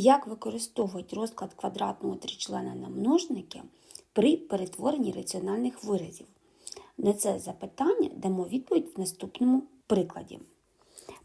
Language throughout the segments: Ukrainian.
Як використовують розклад квадратного тричлена на множники при перетворенні раціональних виразів? На це запитання дамо відповідь в наступному прикладі.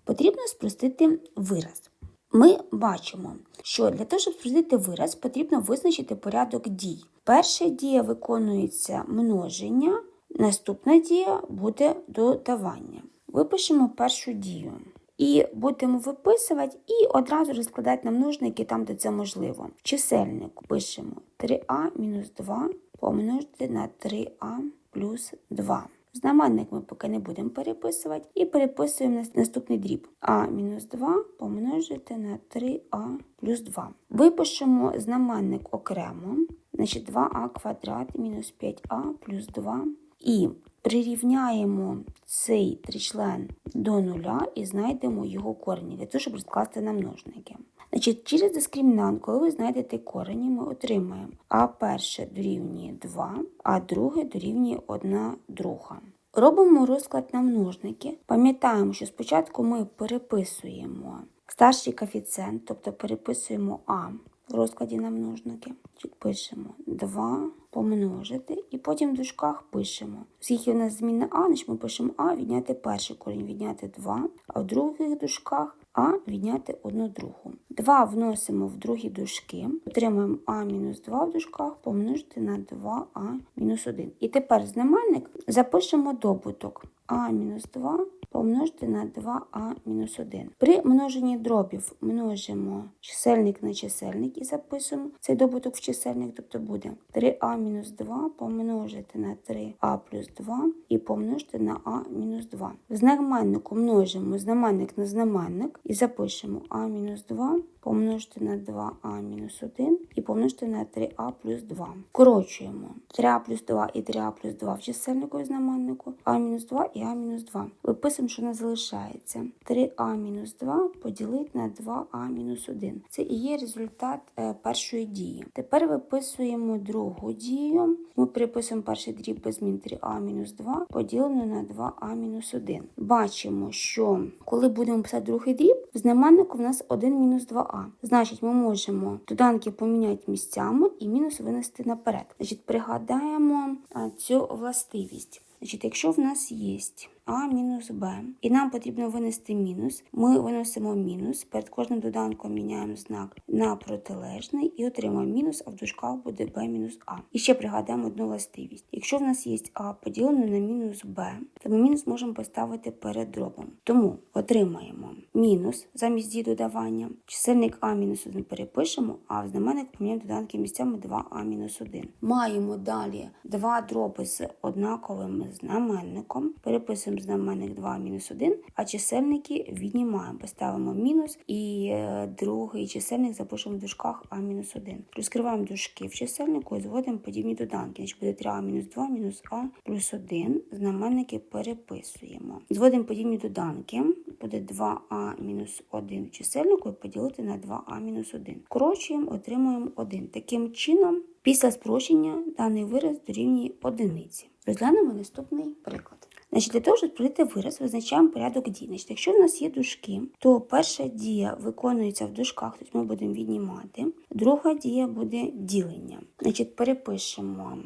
Потрібно спростити вираз. Ми бачимо, що для того, щоб спростити вираз, потрібно визначити порядок дій. Перша дія виконується множення, наступна дія буде додавання. Випишемо першу дію. І будемо виписувати і одразу розкладати на множники там, де це можливо. В чисельник пишемо 3а мінус 2 помножити на 3а плюс 2. Знаменник ми поки не будемо переписувати. І переписуємо наступний дріб. А мінус 2 помножити на 3а плюс 2. Випишемо знаменник окремо. Значить 2а квадрат мінус 5а плюс 2. І прирівняємо цей тричлен до нуля і знайдемо його корені для того, щоб розкласти на множники. Значить, через дискримінант, коли ви знайдете корені, ми отримаємо а перше дорівнює 2, а друге дорівнює 1 друга. Робимо розклад на множники. Пам'ятаємо, що спочатку ми переписуємо старший коефіцієнт, тобто переписуємо а в розкладі на множники. Значить, Пишемо 2 помножити, і потім в дужках пишемо. Оскільки у нас змінна а, значить ми пишемо а, відняти перший корінь, відняти 2, а в других дужках а відняти одну другу. 2 вносимо в другі дужки, отримаємо а мінус 2 в дужках помножити на 2а мінус 1. І тепер знаменник запишемо добуток а мінус 2 помножити на 2а мінус 1. При множенні дробів множимо чисельник на чисельник і записуємо цей добуток в чисельник, тобто буде 3а мінус 2 помножити на 3а плюс 2 і помножити на а мінус 2. В знаменнику множимо знаменник на знаменник і запишемо а мінус 2 помножити на 2а мінус 1 і помножити на 3а плюс 2. Скорочуємо 3а плюс 2 і 3а плюс 2 в чисельнику і знаменнику, а мінус 2 і а мінус 2. Виписуємо, що нас залишається. 3а мінус 2 поділити на 2а мінус 1. Це і є результат е, першої дії. Тепер виписуємо другу дію. Ми переписуємо перший дріб без змін 3а мінус 2 поділено на 2а мінус 1. Бачимо, що коли будемо писати другий дріб, в знаменнику в нас 1 мінус 2а. Значить, ми можемо доданки поміняти місцями і мінус винести наперед. Значить, пригадаємо цю властивість. Значить, якщо в нас є а мінус Б, і нам потрібно винести мінус, ми виносимо мінус, перед кожним доданком міняємо знак на протилежний і отримаємо мінус, а в дужках буде Б мінус А. І ще пригадаємо одну властивість. Якщо в нас є А поділено на мінус Б, то ми мінус можемо поставити перед дробом. Тому отримаємо мінус замість дії додавання. Чисельник А мінус 1 перепишемо, а в знаменник поміняємо доданки місцями 2А мінус 1. Маємо далі два дроби з однаковим знаменником. Переписуємо знаменник 2 мінус 1, а чисельники віднімаємо. Поставимо мінус і е, другий чисельник запишемо в дужках А мінус 1. Розкриваємо дужки в чисельнику і зводимо подібні доданки. Значить буде 3А мінус 2 мінус А плюс 1. Знаменники переписуємо. Зводимо подібні доданки. Буде 2А мінус 1 в чисельнику і поділити на 2А мінус 1. Корочуємо, отримуємо 1. Таким чином, після спрощення даний вираз дорівнює одиниці. Розглянемо наступний приклад. Значить, Для того, щоб пройти вираз, визначаємо порядок дій. Значить, Якщо в нас є дужки, то перша дія виконується в дужках, тобто ми будемо віднімати. Друга дія буде ділення. Значить, Перепишемо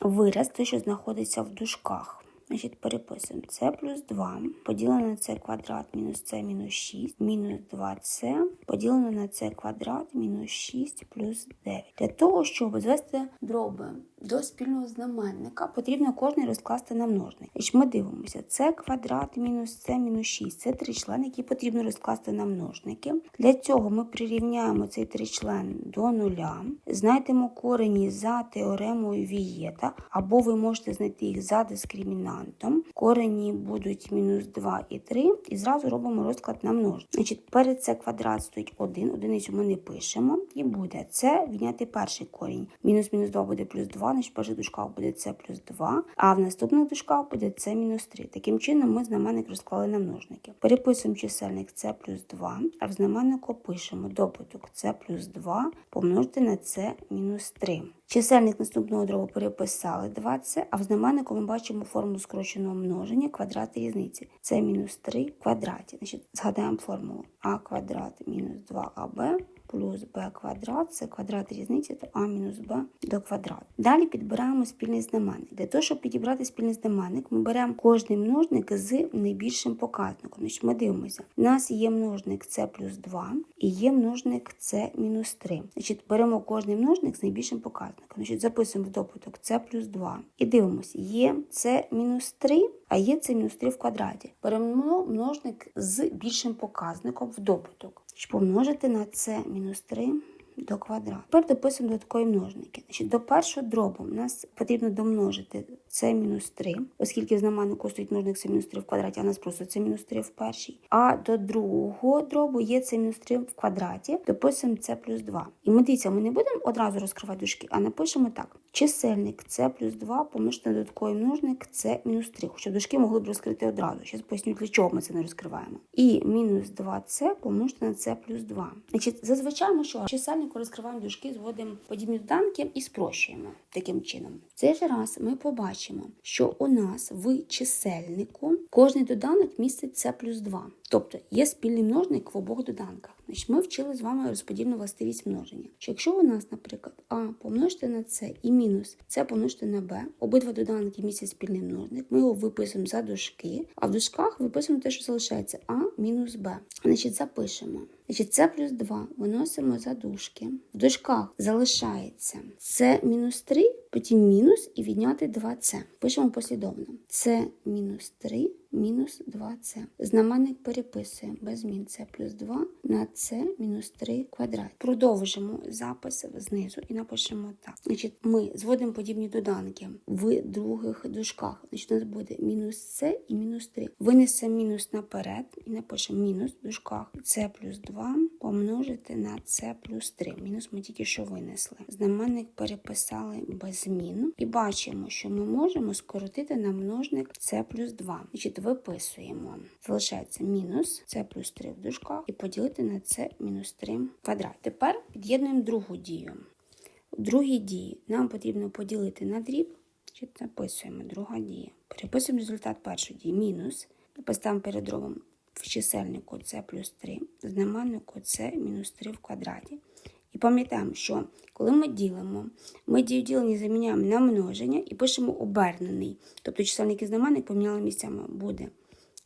вираз, те, що знаходиться в дужках. Значить, переписуємо це плюс 2 поділено на це квадрат мінус це мінус 6, мінус 2це поділено на це квадрат мінус 6 плюс 9. Для того, щоб звести дроби до спільного знаменника, потрібно кожний розкласти на множник. Значить, Ми дивимося, це квадрат мінус це мінус 6. Це три члени, які потрібно розкласти на множники. Для цього ми прирівняємо цей тричлен до нуля, знайдемо корені за теоремою Вієта, або ви можете знайти їх за дискримінантом. Корені будуть мінус 2 і 3, і зразу робимо розклад на множник. Значить, перед це квадрат стоїть 1, одиницю ми не пишемо, і буде це відняти перший корінь. Мінус мінус 2 буде плюс 2, значить в перших буде це плюс 2, а в наступних дужках буде це мінус 3. Таким чином ми знаменник розклали на множники. Переписуємо чисельник це плюс 2, а в знаменнику пишемо добуток це плюс 2 помножити на це мінус 3. Чисельник наступного дробу переписали 20, а в знаменнику ми бачимо формулу скороченого множення квадрат різниці. Це мінус 3 в квадраті. Значить, Згадаємо формулу а квадрат мінус 2аб плюс b квадрат, це квадрат різниці, то а мінус b до квадрату. Далі підбираємо спільний знаменник. Для того, щоб підібрати спільний знаменник, ми беремо кожний множник з найбільшим показником. Ми дивимося. У нас є множник c плюс 2 і є множник c мінус 3. Значить, беремо кожний множник з найбільшим показником. Значить, записуємо в добуток c плюс 2. І дивимося, є c мінус 3, а є c мінус 3 в квадраті. Беремо множник з більшим показником в добуток. Щоб помножити на c мінус 3 до квадрату. Тепер дописуємо додаткові множники. Значить, до першого дробу у нас потрібно домножити c мінус 3, оскільки в знаменнику стоїть множник c мінус 3 в квадраті, а у нас просто c мінус 3 в першій. А до другого дробу є c мінус 3 в квадраті, дописуємо c плюс 2. І ми дивіться, ми не будемо одразу розкривати дужки, а напишемо так. Чисельник c плюс 2 помножити на додатковий множник c мінус 3. Хоча дужки могли б розкрити одразу. Зараз поясню, для чого ми це не розкриваємо. І мінус 2c помножити на c плюс 2. Значить, зазвичай ми що? Чисельнику розкриваємо дужки, зводимо подібні доданки і спрощуємо таким чином. Цей же раз ми побачимо, що у нас в чисельнику кожний доданок містить С плюс 2. Тобто є спільний множник в обох доданках. Значить, ми вчили з вами розподільну властивість множення. Що якщо у нас, наприклад, а помножити на c і мінус c помножити на b, обидва доданки містять спільний множник, ми його виписуємо за дужки, а в дужках виписуємо те, що залишається а мінус b. Значить, запишемо. Значить, c плюс 2 виносимо за дужки. В дужках залишається c мінус 3, потім мінус і відняти 2c. Пишемо послідовно. c мінус 3 мінус 2c. Знаменник переписуємо без змін c плюс 2 на c мінус 3 квадрат. Продовжимо запис знизу і напишемо так. Значить, ми зводимо подібні доданки в других дужках. Значить, у нас буде мінус c і мінус 3. Винесемо мінус наперед і напишемо мінус в дужках c плюс 2 помножити на c плюс 3. Мінус ми тільки що винесли. Знаменник переписали без змін. І бачимо, що ми можемо скоротити на множник c плюс 2. Значить, виписуємо. Залишається мінус c плюс 3 в дужках і поділити на c мінус 3 квадрат. Тепер під'єднуємо другу дію. У другій дії нам потрібно поділити на дріб. Чи записуємо друга дія. Переписуємо результат першої дії. Мінус. Поставимо перед дробом в чисельнику c плюс 3, в знаменнику c мінус 3 в квадраті. І пам'ятаємо, що коли ми ділимо, ми дію заміняємо на множення і пишемо обернений. Тобто чисельник і знаменник поміняли місцями. Буде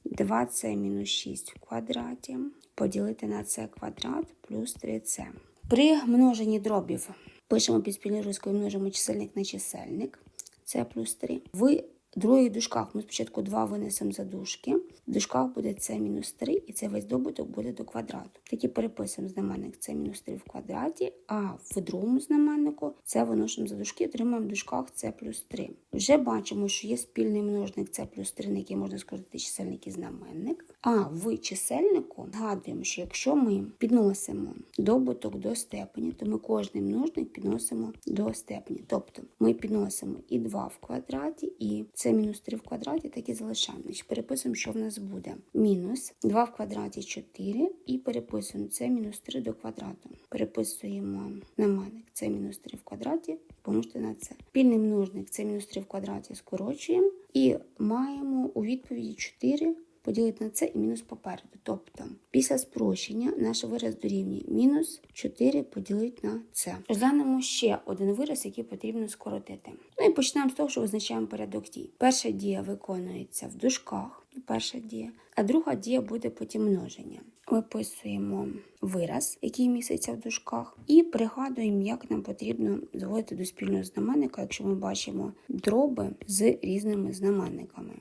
2c мінус 6 в квадраті поділити на c квадрат плюс 3c. При множенні дробів пишемо під спільною рискою, множимо чисельник на чисельник. c плюс 3. В других дужках ми спочатку 2 винесемо за дужки. В дужках буде c мінус 3, і цей весь добуток буде до квадрату. Тоді переписуємо знаменник c мінус 3 в квадраті, а в другому знаменнику це виносимо за дужки, отримаємо в дужках c плюс 3. Вже бачимо, що є спільний множник c плюс 3, на який можна скоротити чисельник і знаменник. А в чисельнику згадуємо, що якщо ми підносимо добуток до степені, то ми кожний множник підносимо до степені. Тобто ми підносимо і 2 в квадраті, і це мінус 3 в квадраті, так і залишаємо. Значить, переписуємо, що в нас буде. Мінус 2 в квадраті 4, і переписуємо це мінус 3 до квадрату. Переписуємо знаменник це мінус 3 в квадраті, помножити на це. Спільний множник це мінус 3 в квадраті скорочуємо і маємо у відповіді 4 поділити на це і мінус попереду. Тобто, після спрощення наш вираз дорівнює мінус 4 поділити на це. Розглянемо ще один вираз, який потрібно скоротити. Ну і почнемо з того, що визначаємо порядок дій. Перша дія виконується в дужках, перша дія, а друга дія буде потім множення. Виписуємо вираз, який міститься в дужках, і пригадуємо, як нам потрібно зводити до спільного знаменника, якщо ми бачимо дроби з різними знаменниками.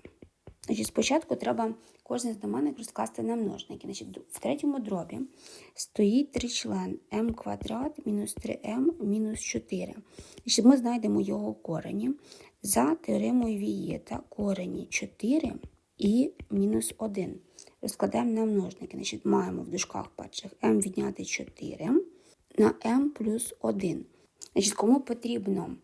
Значить, Спочатку треба кожен знаменник розкласти на множники. Значить, В третьому дробі стоїть тричлен m квадрат мінус 3m мінус 4. Значить, Ми знайдемо його корені. За теоремою Вієта корені 4 і мінус 1. Розкладаємо на множники. Значить, Маємо в дужках перших m відняти 4 на m плюс 1. Значить, Кому потрібно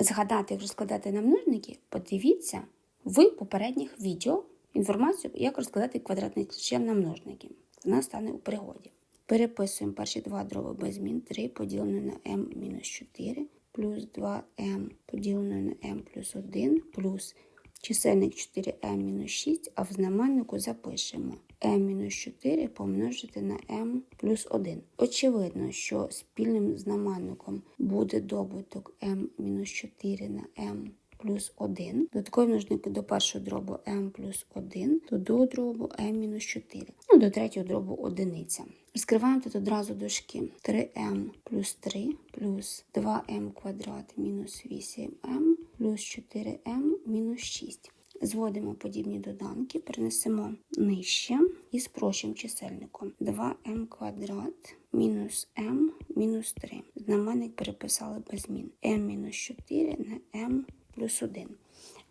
згадати, як розкладати на множники, подивіться в попередніх відео інформацію, як розкладати квадратний член на множники. Вона стане у пригоді. Переписуємо перші два дроби без змін 3 поділене на m мінус 4 плюс 2m поділене на m плюс 1 плюс чисельник 4m мінус 6, а в знаменнику запишемо m-4 помножити на m плюс 1. Очевидно, що спільним знаменником буде добуток m-4 на m плюс 1. Додаткові множники до першого дробу m плюс 1, то до дробу m мінус 4. Ну, до третього дробу одиниця. Розкриваємо тут одразу дужки. 3m плюс 3 плюс 2m квадрат мінус 8m плюс 4m мінус 6. Зводимо подібні доданки, перенесемо нижче і спрощуємо чисельником. 2m квадрат мінус m мінус 3. Знаменник переписали без змін. m мінус 4 на m плюс 1.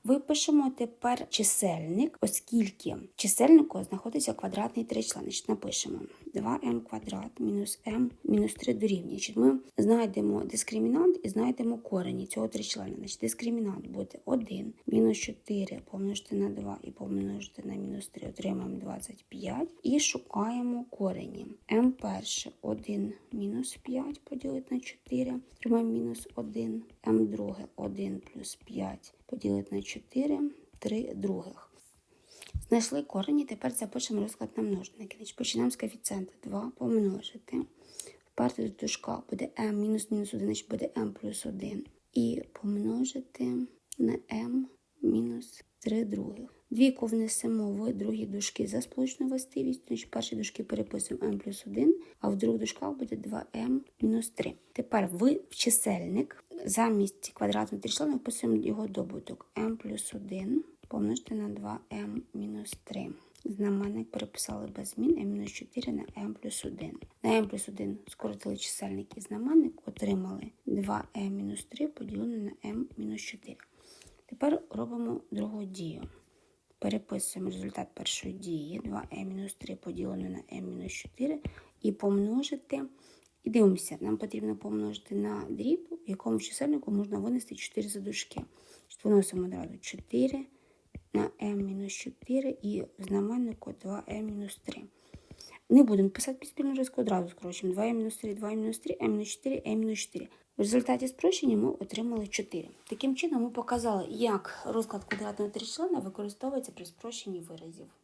Випишемо тепер чисельник, оскільки в чисельнику знаходиться квадратний тричленич. Напишемо 2m квадрат мінус m мінус 3 дорівнює. Ми знайдемо дискримінант і знайдемо корені цього тричлена. Значить, дискримінант буде 1 мінус 4 помножити на 2 і помножити на мінус 3 отримаємо 25. І шукаємо корені. m перше 1 мінус 5 поділити на 4, отримаємо мінус 1, m друге 1 плюс 5 поділити на 4, 3 других. Знайшли корені, тепер запишемо розклад на множники. Значить, починаємо з коефіцієнта 2 помножити. В перших дужках буде m мінус мінус 1, значить буде m плюс 1. І помножити на m мінус 3 других. Двійку внесемо в другі дужки за сполучну властивість, значить перші дужки переписуємо m плюс 1, а в других дужках буде 2m мінус 3. Тепер в чисельник замість квадратного тричлена вписуємо його добуток m плюс 1 помножити на 2m мінус 3. Знаменник переписали без змін m-4 на m плюс 1. На m плюс 1 скоротили чисельник і знаменник, отримали 2m-3 поділене на m-4. Тепер робимо другу дію. Переписуємо результат першої дії 2m-3 поділене на m-4 і помножити. І дивимося, нам потрібно помножити на дріб, в якому чисельнику можна винести 4 задушки. Виносимо одразу 4 на m-4 і знаменнику 2m-3. Не будемо писати підспільну риску, одразу скорочуємо 2m-3, 2m-3, m-4, m-4. В результаті спрощення ми отримали 4. Таким чином ми показали, як розклад квадратного тричлена використовується при спрощенні виразів.